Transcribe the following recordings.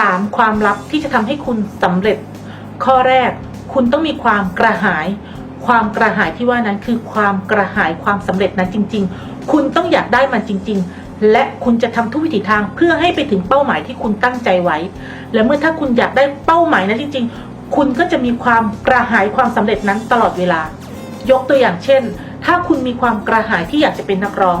3. ความลับที่จะทำให้คุณสำเร็จ ข้อแรก คุณต้องมีความกระหาย ความกระหายที่ว่านั้นคือความกระหายความสำเร็จนั้นจริง ๆ คุณต้องอยากได้มันจริง ๆ และคุณจะทำทุกวิถีทางเพื่อให้ไปถึงเป้าหมายที่คุณตั้งใจไว้ และเมื่อถ้าคุณอยากได้เป้าหมายนั้นจริง ๆ คุณก็จะมีความกระหายความสำเร็จนั้นตลอดเวลา ยกตัวอย่างเช่น ถ้าคุณมีความกระหายที่อยากจะเป็นนักร้อง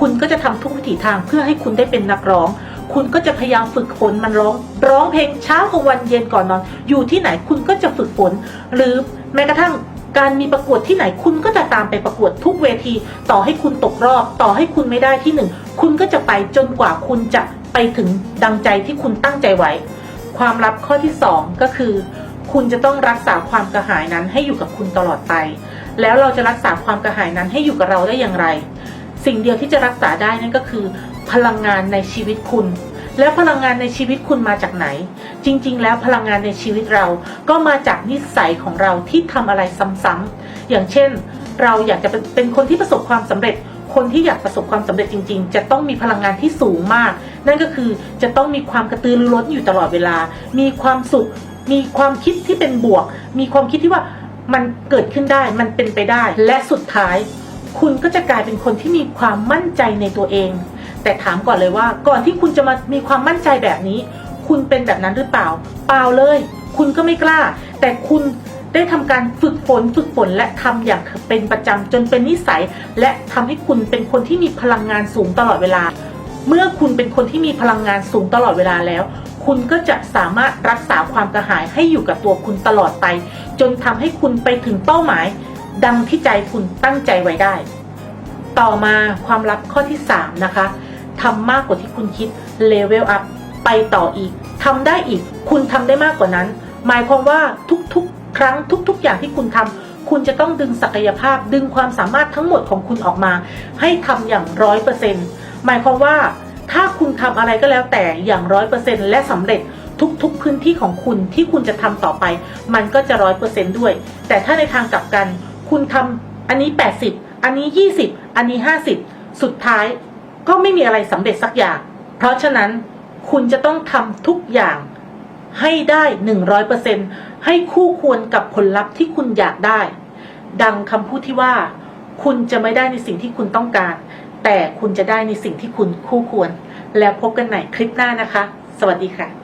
คุณก็จะทำทุกวิถีทางเพื่อให้คุณได้เป็นนักร้อง คุณก็จะพยายามฝึกฝนมันร้องร้องเพลงเช้ากลางวันเย็นก่อนนอน อยู่ที่ไหนคุณก็จะฝึกฝน หรือแม้กระทั่งการมีประกวดที่ไหนคุณก็จะตามไปประกวดทุกเวที ต่อให้คุณตกรอบ ต่อให้คุณไม่ได้ที่หนึ่งคุณก็จะไปจนกว่าคุณจะไปถึงดังใจที่คุณตั้งใจไว้ ความลับข้อที่สองก็คือ คุณจะต้องรักษาความกระหายนั้นให้อยู่กับคุณตลอดไป แล้วเราจะรักษาความกระหายนั้นให้อยู่กับเราได้อย่างไร สิ่งเดียวที่จะรักษาได้นั่นก็คือ พลังงานในชีวิตคุณ แล้วพลังงานในชีวิตคุณมาจากไหน จริง ๆ แล้วพลังงานในชีวิตเราก็มาจากนิสัยของเราที่ทำอะไรซ้ำๆอย่างเช่น เราอยากจะเป็นเป็นคนที่ประสบความสำเร็จคนที่อยากประสบความสำเร็จจริง ๆ จะต้องมีพลังงานที่สูงมาก นั่นก็คือจะต้องมีความกระตือรือร้นอยู่ตลอดเวลา มีความสุข มีความคิดที่เป็นบวก มีความคิดที่ว่ามันเกิดขึ้นได้ มันเป็นไปได้ และสุดท้าย คุณก็จะกลายเป็นคนที่มีความมั่นใจในตัวเอง แต่ถามก่อนเลยว่า ก่อนที่คุณจะมามีความมั่นใจแบบนี้ คุณเป็นแบบนั้นหรือเปล่า เปล่าเลย คุณก็ไม่กล้า แต่คุณได้ทำการฝึกฝนฝึกฝนและทำอย่างเป็นประจำจนเป็นนิสัย และทำให้คุณเป็นคนที่มีพลังงานสูงตลอดเวลา เมื่อคุณเป็นคนที่มีพลังงานสูงตลอดเวลาแล้ว คุณก็จะสามารถรักษาความกระหายให้อยู่กับตัวคุณตลอดไป จนทำให้คุณไปถึงเป้าหมาย ดังที่ใจคุณตั้งใจไว้ได้ ต่อมาความลับข้อที่ 3 นะคะทำมากกว่าที่คุณคิดเลเวลอัพไปต่ออีกทำได้อีก คุณทำได้มากกว่านั้น หมายความว่าทุกๆ ครั้งทุก ๆ อย่างที่คุณทำคุณจะต้องดึงศักยภาพ ดึงความสามารถทั้งหมดของคุณออกมา ให้ทำอย่างร้อยเปอร์เซ็นต์หมายความว่าถ้าคุณทำอะไรก็แล้วแต่อย่างร้อยเปอร์เซ็นต์และสำเร็จทุกๆพื้นที่ของคุณที่คุณจะทำต่อไป มันก็จะร้อยเปอร์เซ็นต์ด้วย แต่ถ้าในทางกลับกัน คุณทำอันนี้ 80 อันนี้ 20 อันนี้ 50 สุดท้ายก็ไม่มีอะไรสำเร็จสักอย่าง เพราะฉะนั้นคุณจะต้องทำทุกอย่างให้ได้ 100%ให้คู่ควรกับผลลัพธ์ที่คุณอยากได้ ดังคำพูดที่ว่า คุณจะไม่ได้ในสิ่งที่คุณต้องการ แต่คุณจะได้ในสิ่งที่คุณคู่ควร แล้วพบกันใหม่คลิปหน้านะคะ สวัสดีค่ะ